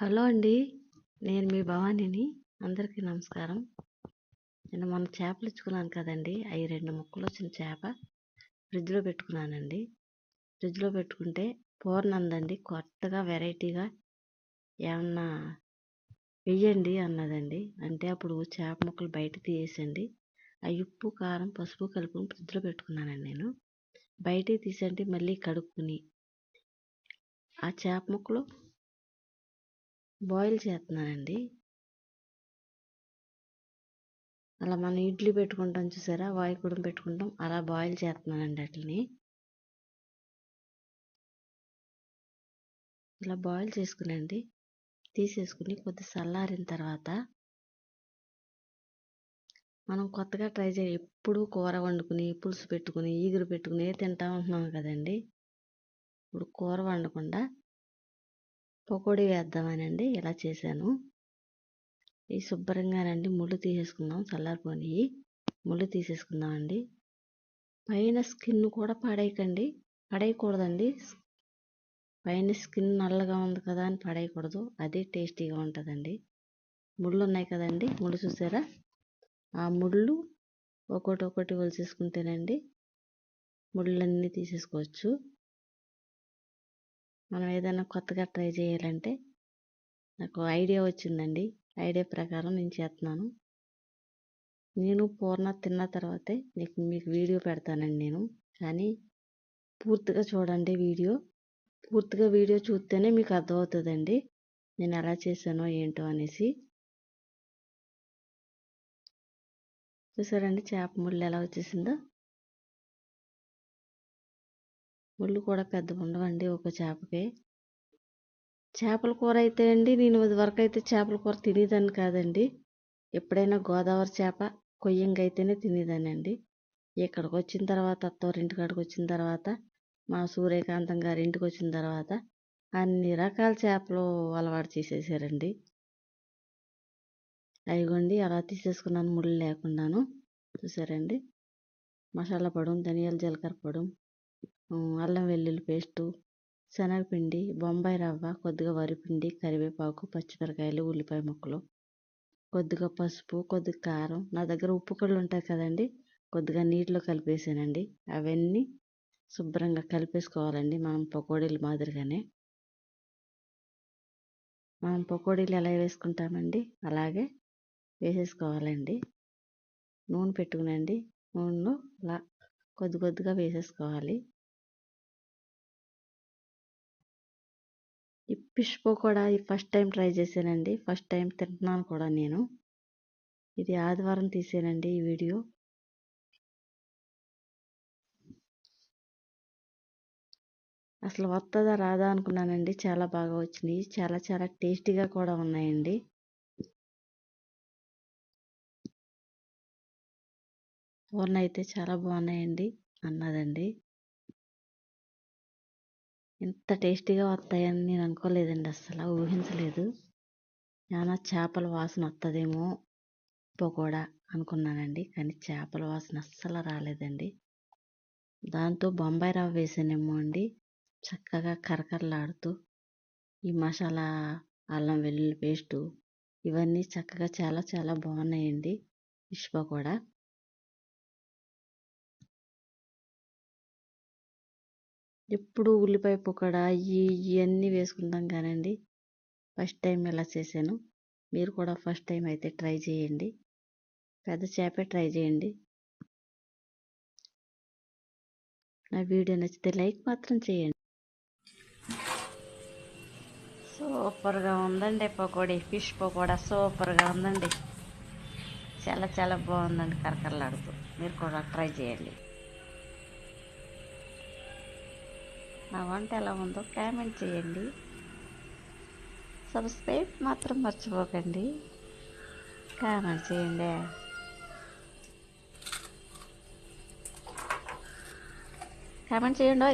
Hello అండి. నేను మీ భవానీని. అందరికీ నమస్కారం. నేను మొన్న చేపలు ఇచ్చుకున్నాను కదండి. అవి రెండు ముక్కలు వచ్చిన చేప ఫ్రిడ్జ్లో పెట్టుకున్నానండి. ఫ్రిడ్జ్లో పెట్టుకుంటే పూర్ణందండి. కొత్తగా వెరైటీగా ఏమన్నా వెయ్యండి అన్నదండి. అంటే అప్పుడు చేప ముక్కలు బయట తీసేసండి. ఆ ఉప్పు కారం పసుపు కలుపుకొని ఫ్రిడ్జ్లో పెట్టుకున్నానండి నేను. బయట తీసండి మళ్ళీ కడుక్కుని. ఆ చేప ముక్కలు బాయిల్ చేస్తున్నానండి. అలా మనం ఇడ్లీ పెట్టుకుంటాం చూసారా? వాయుకుడం పెట్టుకుంటాం. అలా బాయిల్ చేస్తున్నానండి వాటిని. ఇలా బాయిల్ చేసుకునండి. తీసేసుకుని కొద్ది చల్లారిన తర్వాత మనం కొత్తగా ట్రై చేయ ఎప్పుడు కూర వండుకుని పులుసు పెట్టుకుని ఈగురు పెట్టుకుని తింటా ఉంటున్నాం కదండి. ఇప్పుడు కూర వండకుండా పకోడీ వేద్దామనండి ఇలా చేశాను. ఈ శుభ్రంగానండి ముళ్ళు తీసేసుకుందాం చల్లారిపోయి ముళ్ళు తీసేసుకుందామండి. పైన స్కిన్ కూడా పడేయకండి పడేయకూడదండి. పైన స్కిన్ నల్లగా ఉంది కదా అని పడేయకూడదు అదే టేస్టీగా ఉంటుందండి. ముళ్ళు ఉన్నాయి కదండి ముళ్ళు చూసారా? ఆ ముళ్ళు ఒకటి ఒకటి ఒలిసేసుకుంటేనండి ముళ్ళన్నీ తీసేసుకోవచ్చు. మనం ఏదైనా కొత్తగా ట్రై చేయాలంటే నాకు ఐడియా వచ్చిందండి. ఐడియా ప్రకారం నేను చేస్తున్నాను నేను పూర్ణ తిన్న తర్వాతే నీకు మీకు వీడియో పెడతానండి నేను. కానీ పూర్తిగా చూడండి వీడియో. పూర్తిగా వీడియో చూస్తేనే మీకు అర్థమవుతుందండి. నేను ఎలా చేశానో ఏంటో అనేసి. చూసారండి చేప ముళ్ళు ఎలా వచ్చేసిందో? ముళ్ళు కూడా పెద్దగా ఉండవండి ఒక చేపకి. చేపల కూర అయితే అండి నేను వరకు అయితే చేపల కూర తినేదాన్ని కాదండి. ఎప్పుడైనా గోదావరి చేప కొయ్యంగా అయితేనే తినేదానండి ఇక్కడికి వచ్చిన తర్వాత అత్తవారింటికాడికి వచ్చిన తర్వాత మా సూర్యకాంతం గారి ఇంటికి వచ్చిన తర్వాత అన్ని రకాల చేపలు అలవాటు చేసేసారండి. అయిగోండి అలా తీసేసుకున్నాను ముళ్ళు లేకుండాను. చూసారండి? మసాలా పొడం ధనియాల జీలకర్ర పొడం అల్లం వెల్లుల్లి పేస్టు శనగపిండి బొంబాయి రవ్వ కొద్దిగా వరిపిండి కరివేపాకు పచ్చిమిరకాయలు ఉల్లిపాయ ముక్కలు కొద్దిగా పసుపు కొద్దిగా కారం. నా దగ్గర ఉప్పు కళ్ళు ఉంటాయి కదండి. కొద్దిగా నీటిలో కలిపేసానండి. అవన్నీ శుభ్రంగా కలిపేసుకోవాలండి. మనం పకోడీలు మాదిరిగానే. మనం పకోడీలు ఎలా వేసుకుంటామండి? అలాగే వేసేసుకోవాలండి. నూనె పెట్టుకునండి. నూనెలో ఇలా కొద్ది కొద్దిగా వేసేసుకోవాలి. ఈ fish pakoda first time try చేశానండి. ఫస్ట్ టైం తింటున్నాను కూడా నేను. ఇది ఆదివారం తీసానండి ఈ వీడియో. అసలు వస్తుందా రాదా అనుకున్నానండి. చాలా బాగా వచ్చినాయి. చాలా చాలా టేస్టీగా కూడా ఉన్నాయండి. పూర్ణ అయితే చాలా బాగున్నాయండి అన్నదండి. ఇంత టేస్టీగా వస్తాయని నేను అనుకోలేదండి. అసలు ఊహించలేదు. చాలా చేపల వాసన వస్తుందేమో పకోడా అనుకున్నానండి. కానీ చేపల వాసన అస్సలు రాలేదండి. దాంతో బొంబాయి రవ్వ వేసానేమో అండి. చక్కగా కరకరలాడుతూ ఈ మసాలా అల్లం వెల్లుల్లి పేస్టు ఇవన్నీ చక్కగా చాలా చాలా బాగున్నాయండి ఫిష్ పకోడా. ఎప్పుడు ఉల్లిపాయ పకోడా ఇవి ఇవన్నీ వేసుకుంటాం కానండి. ఫస్ట్ టైం ఇలా చేశాను మీరు కూడా ఫస్ట్ టైం అయితే ట్రై చేయండి. పెద్ద చేపే ట్రై చేయండి. నా వీడియో నచ్చితే లైక్ మాత్రం చేయండి. సూపర్గా ఉందండి పకోడీ ఫిష్ పకోడా సూపర్గా ఉందండి. చాలా చాలా బాగుందండి కరకరలాడుతూ. మీరు కూడా ట్రై చేయండి. నా వంట ఎలా ఉందో కామెంట్ చేయండి. సబ్స్క్రైబ్ మాత్రం మర్చిపోకండి. కామెంట్ చేయండి. కామెంట్ చేయండి